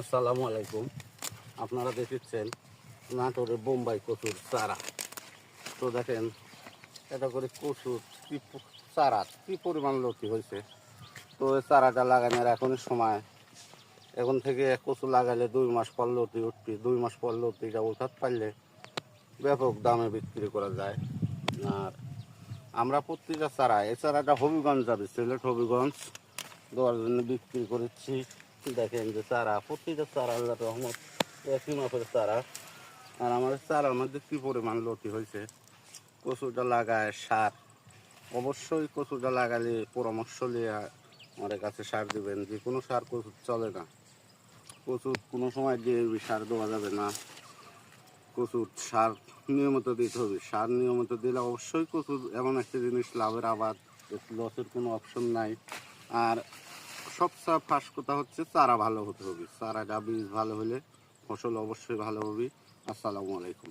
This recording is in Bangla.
আসসালামু আলাইকুম। আপনারা দেখেছেন নাটোরের বোম্বাই কচুর চারা। তো দেখেন এটা করে কচুর কি চারা, কি পরিমাণ লতি হয়েছে। তো এই চারাটা লাগানোর এখনই সময়। এখন থেকে কচু লাগালে দুই মাস পর লতি উঠবি। দুই মাস পর লতিটা উঠাত পারলে ব্যাপক দামে বিক্রি করা যায়। আর আমরা প্রত্যেকটা চারা এই চারাটা হবিগঞ্জ যাবে, সিলেট হবিগঞ্জ। দেওয়ার জন্য বিক্রি করেছি। দেখেন যে চারা, প্রতিটা চারা আল্লাহ রহমত, একই মাপের চারা। আর আমাদের চারার মধ্যে কী পরিমাণ লতি হয়েছে? কচুটা লাগায় সার। অবশ্যই কচুটা লাগালে পরামর্শ নিয়ে আমাদের কাছে সার দেবেন। যে কোনো সার কচুর চলে না। কচুর কোনো সময় ডিএবি সার দেওয়া যাবে না। কচুর সার নিয়মিত দিতে হবে। সার নিয়মিত দিলে অবশ্যই কচুর এমন একটা জিনিস, লাভের আবাদ, লসের কোনো অপশন নাই। আর সবচেয়ে ফার্স্ট কথা হচ্ছে চারা ভালো হতে হবে। চারাটা বীজ ভালো হলে ফসল অবশ্যই ভালো হবে। আসসালামু আলাইকুম।